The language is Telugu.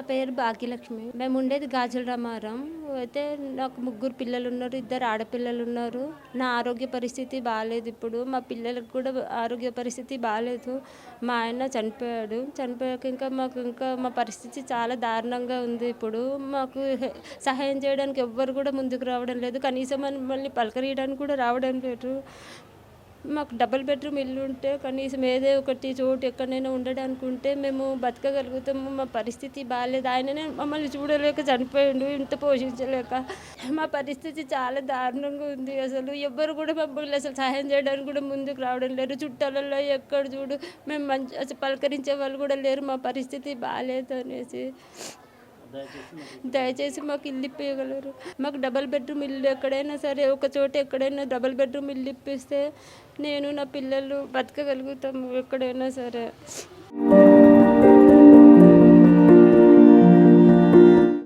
నా పేరు భాగ్యలక్ష్మి. మేము ఉండేది గాజుల రామారం. అయితే నాకు ముగ్గురు పిల్లలు ఉన్నారు ఇద్దరు ఆడపిల్లలు ఉన్నారు నా ఆరోగ్య పరిస్థితి బాగాలేదు ఇప్పుడు. మా పిల్లలకు కూడా ఆరోగ్య పరిస్థితి బాగాలేదు మా ఆయన చనిపోయాడు. చనిపోయాక ఇంకా మాకు ఇంకా మా పరిస్థితి చాలా దారుణంగా ఉంది ఇప్పుడు. మాకు సహాయం చేయడానికి ఎవ్వరు కూడా ముందుకు రావడం లేదు. కనీసం మమ్మల్ని పలకరీయడానికి కూడా రావడం లేదు. మాకు డబల్ బెడ్రూమ్ ఇల్లు ఉంటే కనీసం ఏదో ఒకటి చోటు ఎక్కడైనా ఉండడానికి ఉంటే మేము బతకగలుగుతాము మా పరిస్థితి బాగాలేదు ఆయననే మమ్మల్ని చూడలేక చనిపోయిండు ఇంత పోషించలేక. మా పరిస్థితి చాలా దారుణంగా ఉంది అసలు. ఎవ్వరు కూడా మమ్మల్ని అసలు సహాయం చేయడానికి కూడా ముందుకు రావడం లేరు చుట్టాలలో ఎక్కడ చూడు మేము మంచి అసలు పలకరించే వాళ్ళు కూడా లేరు. మా పరిస్థితి బాగాలేదు అనేసి. దయచేసి మాకు ఇల్లు ఇప్పించగలరు మాకు డబల్ బెడ్రూమ్ ఇల్లు ఎక్కడైనా సరే ఒక చోట ఎక్కడైనా డబల్ బెడ్రూమ్ ఇల్లు ఇప్పిస్తే నేను నా పిల్లలు బతకగలుగుతాము ఎక్కడైనా సరే.